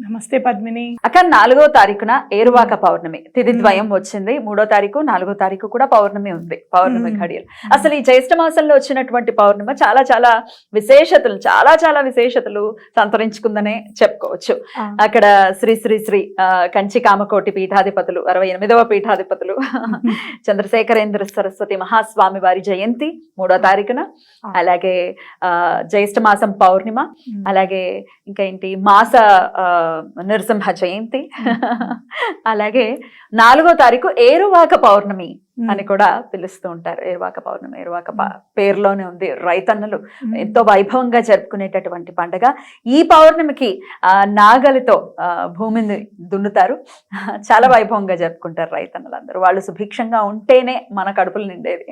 నమస్తే పద్మిని. అక్క నాలుగో తారీఖున ఏరువాక పౌర్ణమి. తిథి ద్వయం వచ్చింది. మూడో తారీఖు నాలుగో తారీఖు కూడా పౌర్ణమి ఉంది. పౌర్ణమి. ఘడియలు. అసలు ఈ జ్యేష్ఠ మాసంలో వచ్చినటువంటి పౌర్ణిమ చాలా చాలా విశేషతలు చాలా చాలా విశేషతలు సంతరించుకుందనే చెప్పుకోవచ్చు. అక్కడ శ్రీ శ్రీ శ్రీ కంచి కామకోటి పీఠాధిపతులు అరవై ఎనిమిదవ పీఠాధిపతులు చంద్రశేఖరేంద్ర సరస్వతి మహాస్వామి వారి జయంతి మూడో తారీఖున. అలాగే ఆ, జ్యేష్ఠ మాసం పౌర్ణిమ. అలాగే ఇంకా ఏంటి మాస ఆ, నరసింహ జయంతి. అలాగే నాలుగో తారీఖు ఏరువాక పౌర్ణమి. అని కూడా పిలుస్తూ ఉంటారు. ఏరువాక పౌర్ణమి ఏరువాక పేరులోనే ఉంది. రైతన్నలు ఎంతో వైభవంగా జరుపుకునేటటువంటి పండగ. ఈ పౌర్ణమికి ఆ, నాగలితో భూమిని దున్నుతారు. చాలా వైభవంగా జరుపుకుంటారు రైతన్నలందరూ. వాళ్ళు సుభిక్షంగా ఉంటేనే మన కడుపులు నిండేది.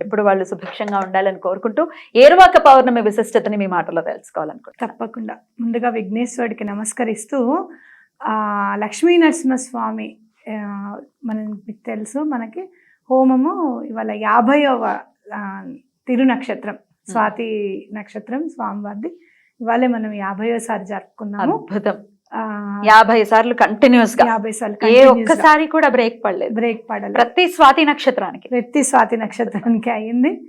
ఎప్పుడు వాళ్ళు సుభిక్షంగా ఉండాలని కోరుకుంటూ ఏరువాక పౌర్ణమి విశిష్టతని మీ మాటలో తెలుసుకోవాలనుకుంటున్నాను. తప్పకుండా. ముందుగా విఘ్నేశ్వరుడికి నమస్కరిస్తూ ఆ లక్ష్మీ నరసింహస్వామి ఆ, మన మీకు తెలుసు మనకి హోమము ఇవాళ యాభైవ ఆ, తిరు నక్షత్రం స్వాతి నక్షత్రం స్వామివారిది. ఇవాళే మనం యాభైవసారి జరుపుకున్నాము. అద్భుతం. యాభై సార్లు కంటిన్యూస్గా. యాభై సార్లు ఏ ఒక్కసారి కూడా బ్రేక్ పడలేదు. బ్రేక్ పడలేదు. ప్రతి స్వాతి నక్షత్రానికి. ప్రతి స్వాతి నక్షత్రానికి అయింది.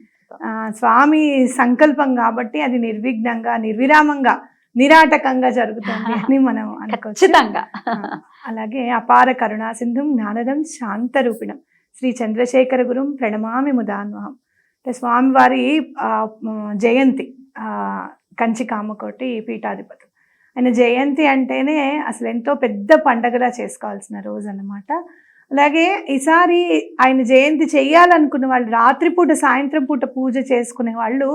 ఆ, స్వామి సంకల్పం కాబట్టి అది నిర్విఘ్నంగా నిర్విరామంగా నిరాటకంగా జరుగుతుంది అని మనం అనుకోవచ్చు. ఖచ్చితంగా. అలాగే అపార కరుణా సింధుం జ్ఞానదం శాంతరూపిణం. శ్రీ చంద్రశేఖర గురుం ప్రణమామి ముదాన్వహం. అంటే స్వామివారి ఆ, జయంతి ఆ, కంచి కామకోటి పీఠాధిపతి ఆయన జయంతి అంటేనే అసలు ఎంతో పెద్ద పండగలా చేసుకోవాల్సిన రోజు అన్నమాట అలాగే ఈసారి ఆయన జయంతి చేయాలనుకున్న వాళ్ళు రాత్రిపూట సాయంత్రం పూట పూజ చేసుకునే వాళ్ళు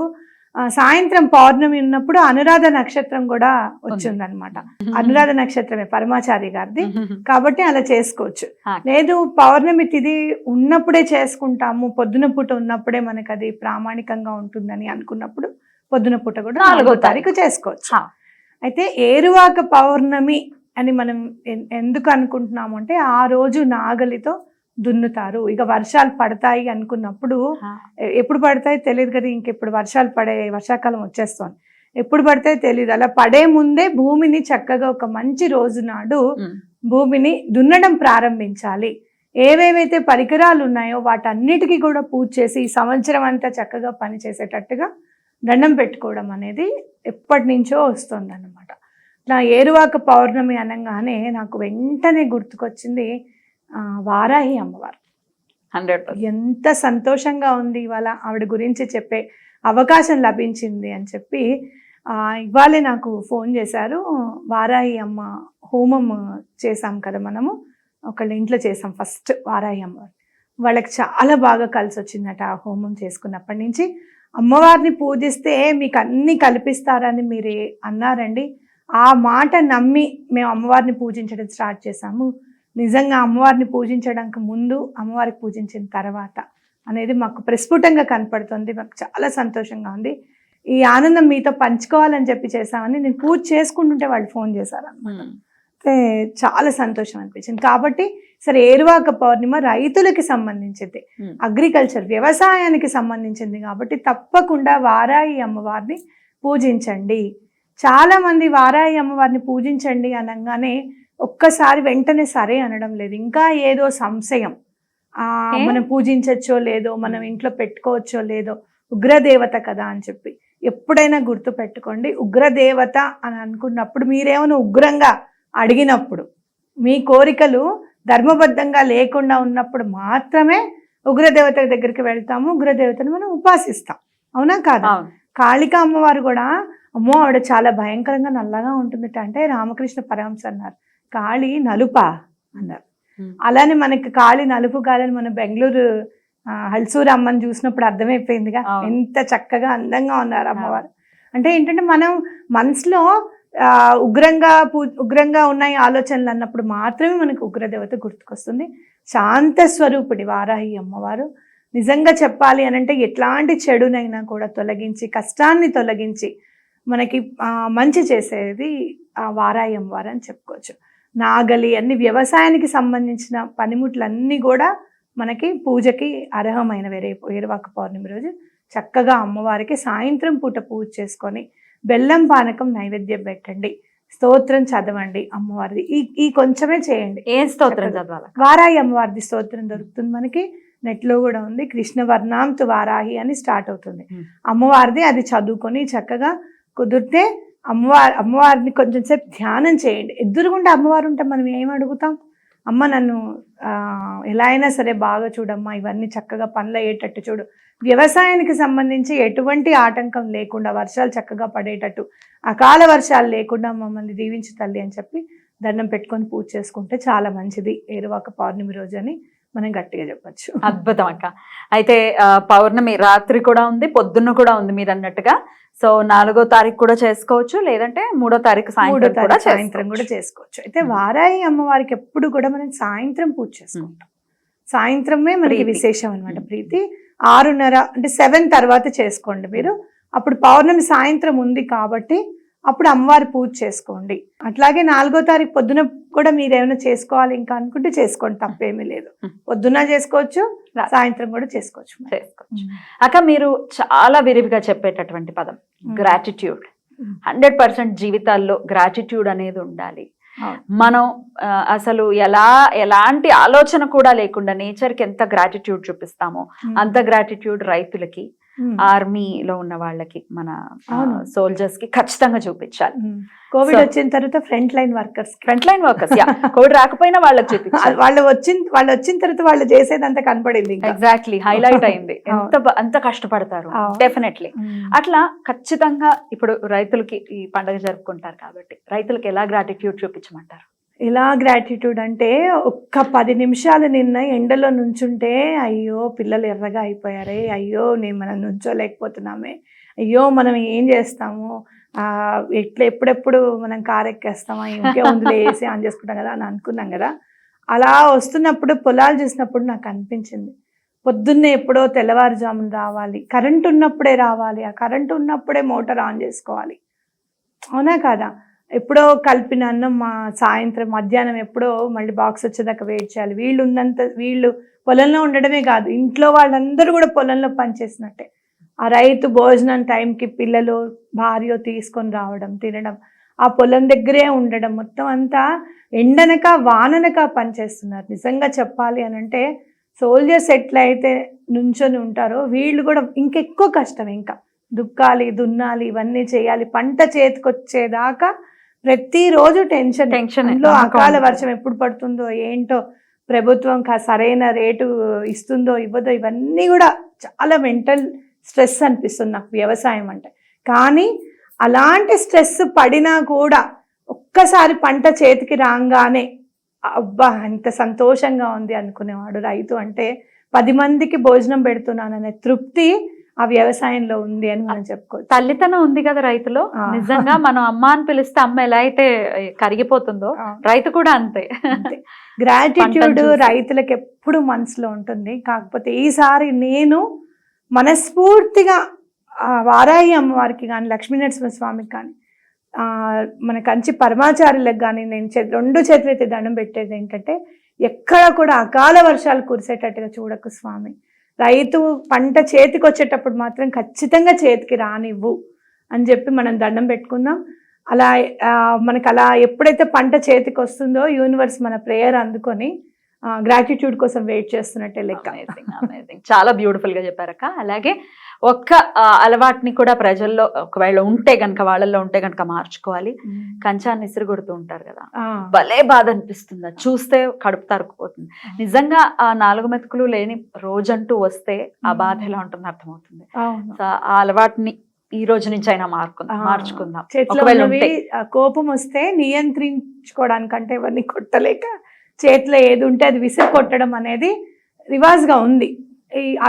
సాయంత్రం పౌర్ణమి ఉన్నప్పుడు అనురాధ నక్షత్రం కూడా వచ్చిందనమాట అనురాధ నక్షత్రమే పరమాచారి గారిది. కాబట్టి అలా చేసుకోవచ్చు. లేదు పౌర్ణమి తిథి ఉన్నప్పుడే చేసుకుంటాము. పొద్దున పూట ఉన్నప్పుడే మనకు అది ప్రామాణికంగా ఉంటుందని అనుకున్నప్పుడు పొద్దున పూట కూడా నాలుగో తారీఖు. చేసుకోవచ్చు. అయితే ఏరువాక పౌర్ణమి అని మనం ఎందుకు అనుకుంటున్నాము అంటే ఆ రోజు నాగలితో దున్నుతారు. ఇక వర్షాలు పడతాయి అనుకున్నప్పుడు ఎప్పుడు పడతాయి తెలియదు కదా ఇంకెప్పుడు వర్షాలు పడే వర్షాకాలం వచ్చేస్తోంది. ఎప్పుడు పడతాయి తెలియదు. అలా పడే ముందే భూమిని చక్కగా ఒక మంచి రోజు నాడు భూమిని దున్నడం ప్రారంభించాలి. ఏవేవైతే పరికరాలు ఉన్నాయో వాటన్నిటికీ కూడా పూజ చేసి ఈ సంవత్సరం అంతా చక్కగా పని చేసేటట్టుగా దండం పెట్టుకోవడం అనేది ఎప్పటి నుంచో వస్తుంది అనమాట నా ఏరువాక పౌర్ణమి అనగానే నాకు వెంటనే గుర్తుకొచ్చింది వారాహి అమ్మవారు. హండ్రెడ్ ఎంత సంతోషంగా ఉంది ఇవాళ ఆవిడ గురించి చెప్పే అవకాశం లభించింది అని చెప్పి ఆ, ఇవాళే నాకు ఫోన్ చేశారు. వారాహి అమ్మ హోమం చేసాం కదా మనము ఒకళ్ళ ఇంట్లో చేసాం ఫస్ట్ వారాహి అమ్మ వాళ్ళకి చాలా బాగా కలిసి వచ్చిందట ఆ హోమం చేసుకున్నప్పటి నుంచి. అమ్మవారిని పూజిస్తే మీకు అన్ని కల్పిస్తారని మీరు అన్నారండి. ఆ మాట నమ్మి మేము అమ్మవారిని పూజించడం స్టార్ట్ చేసాము నిజంగా అమ్మవారిని పూజించడానికి ముందు అమ్మవారికి పూజించిన తర్వాత అనేది మాకు ప్రస్ఫుటంగా కనపడుతుంది. మాకు చాలా సంతోషంగా ఉంది. ఈ ఆనందం మీతో పంచుకోవాలని చెప్పి చేశామని నేను పూజ చేసుకుంటుంటే వాళ్ళు ఫోన్ చేశారు అయితే చాలా సంతోషం అనిపించింది. కాబట్టి సరే ఏరువాక పౌర్ణిమ రైతులకి సంబంధించింది. అగ్రికల్చర్ వ్యవసాయానికి సంబంధించింది కాబట్టి తప్పకుండా వారాయి అమ్మవారిని పూజించండి. చాలా మంది వారాయి అమ్మవారిని పూజించండి అనగానే ఒక్కసారి వెంటనే సరే అనడం లేదు. ఇంకా ఏదో సంశయం? మనం పూజించచ్చో లేదో మనం ఇంట్లో పెట్టుకోవచ్చో లేదో ఉగ్రదేవత కదా అని చెప్పి ఎప్పుడైనా గుర్తు పెట్టుకోండి. ఉగ్రదేవత అని అనుకున్నప్పుడు మీరేమైనా ఉగ్రంగా అడిగినప్పుడు మీ కోరికలు ధర్మబద్ధంగా లేకుండా ఉన్నప్పుడు మాత్రమే ఉగ్రదేవత దగ్గరికి వెళ్తాము. ఉగ్రదేవతను మనం ఉపాసిస్తాం. అవునా కాదా? కాళిక అమ్మవారు కూడా అమ్మో ఆవిడ చాలా భయంకరంగా నల్లగా ఉంటుందట అంటే రామకృష్ణ పరమహంస అన్నారు. కాళి నలుపా అన్నారు. అలానే మనకి కాళి నలుపు కాలని మన బెంగళూరు హల్సూరు అమ్మని చూసినప్పుడు అర్థమైపోయిందిగా. ఎంత చక్కగా అందంగా ఉన్నారు అమ్మవారు. అంటే ఏంటంటే మనం మనసులో ఆ, ఉగ్రంగా పూ ఉగ్రంగా ఉన్నాయి ఆలోచనలు అన్నప్పుడు మాత్రమే మనకు ఉగ్రదేవత గుర్తుకొస్తుంది. శాంత స్వరూపుడి వారాహి అమ్మవారు. నిజంగా చెప్పాలి అని అంటే ఎట్లాంటి చెడునైనా కూడా తొలగించి కష్టాన్ని తొలగించి మనకి మంచి చేసేది ఆ వారాయి అమ్మవారు అని చెప్పుకోవచ్చు. నాగలి అన్ని వ్యవసాయానికి సంబంధించిన పనిముట్లన్నీ కూడా మనకి పూజకి అర్హమైన వేరే వేరువాక పౌర్ణమి రోజు చక్కగా అమ్మవారికి సాయంత్రం పూట పూజ చేసుకొని బెల్లం పానకం నైవేద్యం పెట్టండి. స్తోత్రం చదవండి అమ్మవారిది. ఈ ఈ కొంచెమే చేయండి. ఏం స్తోత్రం. చదవాలి? వారాహి అమ్మవారిది స్తోత్రం దొరుకుతుంది మనకి. నెట్లో కూడా ఉంది. కృష్ణ వర్ణాంతు వారాహి అని స్టార్ట్ అవుతుంది. అమ్మవారిది అది చదువుకొని చక్కగా కుదిరితే అమ్మవారి అమ్మవారిని కొంచెం సేపు ధ్యానం చేయండి. ఎదురుగుండా అమ్మవారు ఉంటే మనం ఏం అడుగుతాం? అమ్మ నన్ను ఎలా అయినా సరే బాగా చూడమ్మా ఇవన్నీ చక్కగా పనులు అయ్యేటట్టు చూడు. వ్యవసాయానికి సంబంధించి ఎటువంటి ఆటంకం లేకుండా వర్షాలు చక్కగా పడేటట్టు అకాల వర్షాలు లేకుండా మమ్మల్ని దీవించు తల్లి అని చెప్పి దండం పెట్టుకొని పూజ చేసుకుంటే చాలా మంచిది. ఏరువాక పౌర్ణమి రోజు అని మనం గట్టిగా చెప్పొచ్చు అద్భుతం అక్క అయితే పౌర్ణమి రాత్రి కూడా ఉంది పొద్దున్న కూడా ఉంది మీరు అన్నట్టుగా సో నాలుగో తారీఖు కూడా చేసుకోవచ్చు లేదంటే మూడో తారీఖు సాయంత్రం కూడా సాయంత్రం కూడా చేసుకోవచ్చు. అయితే. వారాయి అమ్మవారికి ఎప్పుడు కూడా మనం సాయంత్రం పూజ చేసుకుంటాం సాయంత్రమే మనకి. విశేషం అనమాట. ప్రీతి ఆరున్నర అంటే సెవెన్ తర్వాత చేసుకోండి మీరు అప్పుడు పౌర్ణమి సాయంత్రం ఉంది కాబట్టి అప్పుడు అమ్మవారి పూజ చేసుకోండి అట్లాగే నాలుగో తారీఖు పొద్దున కూడా మీరు ఏమైనా చేసుకోవాలి ఇంకా అనుకుంటే చేసుకోండి తప్పేమీ లేదు. పొద్దున చేసుకోవచ్చు సాయంత్రం కూడా చేసుకోవచ్చు చేసుకోవచ్చు అక్క మీరు చాలా విరివిగా చెప్పేటటువంటి పదం. గ్రాటిట్యూడ్. హండ్రెడ్ పర్సెంట్ జీవితాల్లో గ్రాటిట్యూడ్ అనేది ఉండాలి. మనం అసలు ఎలా ఎలాంటి ఆలోచన కూడా లేకుండా నేచర్కి ఎంత గ్రాటిట్యూడ్ చూపిస్తామో. అంత గ్రాటిట్యూడ్ రైతులకి. ఆర్మీలో ఉన్న వాళ్ళకి మన. సోల్జర్స్కి ఖచ్చితంగా చూపించాలి. Hmm. కోవిడ్ వచ్చిన తర్వాత front line workers front line workers Covid రాకపోయినా వాళ్ళకి చూపించాలి. వాళ్ళు వచ్చిన వాళ్ళు వచ్చిన తర్వాత వాళ్ళు చేసేదంతా కనపడింది ఎగ్జాక్ట్లీ హైలైట్ అయింది. ఎంత ఎంత కష్టపడతారు. Definitely um. అట్లా ఖచ్చితంగా ఇప్పుడు రైతులకి ఈ పండుగ జరుపుకుంటారు కాబట్టి రైతులకి ఎలా గ్రాటిట్యూడ్ చూపించమంటారు? ఎలా గ్రాటిట్యూడ్ అంటే ఒక్క పది నిమిషాలు నిన్న ఎండలో నుంచుంటే అయ్యో పిల్లలు ఎర్రగా అయిపోయారే అయ్యో నేను మనం నుంచోలేకపోతున్నామే అయ్యో మనం ఏం చేస్తాము ఆ, ఎట్లా ఎప్పుడెప్పుడు మనం కారెక్కేస్తామా ఇంకే ఉందిలే వేసి ఆన్ చేసుకుంటాం కదా అని అనుకున్నాం కదా. అలా వస్తున్నప్పుడు పొలాలు చూసినప్పుడు నాకు అనిపించింది. పొద్దున్నే ఎప్పుడో తెల్లవారుజామున రావాలి కరెంట్ ఉన్నప్పుడే రావాలి ఆ కరెంట్ ఉన్నప్పుడే మోటార్ ఆన్ చేసుకోవాలి. అవునా కాదా? ఎప్పుడో కలిపిన అన్నం మా సాయంత్రం మధ్యాహ్నం ఎప్పుడో మళ్ళీ బాక్స్ వచ్చేదాకా వెయిట్ చేయాలి. వీళ్ళు ఉన్నంత వీళ్ళు పొలంలో ఉండడమే కాదు ఇంట్లో వాళ్ళందరూ కూడా పొలంలో పనిచేసినట్టే. ఆ రైతు భోజనం టైంకి పిల్లలు భార్య తీసుకొని రావడం తినడం ఆ పొలం దగ్గరే ఉండడం మొత్తం అంతా ఎండనక వాననక పనిచేస్తున్నారు. నిజంగా చెప్పాలి అని అంటే సోల్జర్స్ ఎట్లయితే నుంచొని ఉంటారో వీళ్ళు కూడా ఇంకెక్కువ కష్టం ఇంకా. దుక్కాలి దున్నాలి ఇవన్నీ చేయాలి. పంట చేతికొచ్చేదాకా ప్రతిరోజు టెన్షన్. టెన్షన్. అకాల వర్షం ఎప్పుడు పడుతుందో ఏంటో ప్రభుత్వం కా- సరైన రేటు ఇస్తుందో ఇవ్వదో ఇవన్నీ కూడా చాలా మెంటల్ స్ట్రెస్ అనిపిస్తుంది నాకు వ్యవసాయం అంటే. కానీ అలాంటి స్ట్రెస్ పడినా కూడా ఒక్కసారి పంట చేతికి రాగానే అబ్బా ఎంత సంతోషంగా ఉంది అనుకునేవాడు రైతు అంటే పది మందికి భోజనం పెడుతున్నాననే తృప్తి ఆ వ్యవసాయంలో ఉంది అని మనం చెప్పుకోవచ్చు. తల్లితనం ఉంది కదా రైతులో. నిజంగా మనం అమ్మ అని పిలిస్తే అమ్మ ఎలా అయితే కరిగిపోతుందో రైతు కూడా అంతే. గ్రాటిట్యూడ్. రైతులకు ఎప్పుడు మనసులో ఉంటుంది. కాకపోతే ఈసారి నేను మనస్ఫూర్తిగా ఆ, వారాహి అమ్మవారికి కానీ లక్ష్మీనరసింహ స్వామికి కానీ ఆ, మన కంచి పరమాచార్యులకు కానీ నేను రెండు చేతులైతే దండం పెట్టేది ఏంటంటే ఎక్కడ కూడా అకాల వర్షాలు కురిసేటట్టుగా చూడకు స్వామి. రైతు పంట చేతికి వచ్చేటప్పుడు మాత్రం ఖచ్చితంగా చేతికి రానివ్వు అని చెప్పి మనం దండం పెట్టుకుందాం. అలా ఆ, మనకు అలా ఎప్పుడైతే పంట చేతికి వస్తుందో యూనివర్స్ మన ప్రేయర్ అందుకొని గ్రాటిట్యూడ్ కోసం వెయిట్ చేస్తున్నట్టే లెక్క. చాలా బ్యూటిఫుల్గా చెప్పారక్క. అలాగే ఒక్క అలవాటుని కూడా ప్రజల్లో ఒకవేళ ఉంటే గనక వాళ్ళల్లో ఉంటే గనక మార్చుకోవాలి. కంచాన్ని ఇసురు కొడుతూ ఉంటారు కదా. భలే బాధ అనిపిస్తుంది చూస్తే కడుపు తరుక్కుపోతుంది. నిజంగా ఆ నాలుగు మెతుకులు లేని రోజంటూ వస్తే ఆ బాధ ఎలా ఉంటుందో అర్థమవుతుంది. సో ఆ అలవాటుని ఈ రోజు నుంచి అయినా మార్చుకుందాం. ఆ, కోపం వస్తే నియంత్రించుకోవడానికంటే ఎవరిని కొట్టలేక చేతిలో ఏది ఉంటే అది విసిరి కొట్టడం అనేది రివాజ్గా ఉంది. ఈ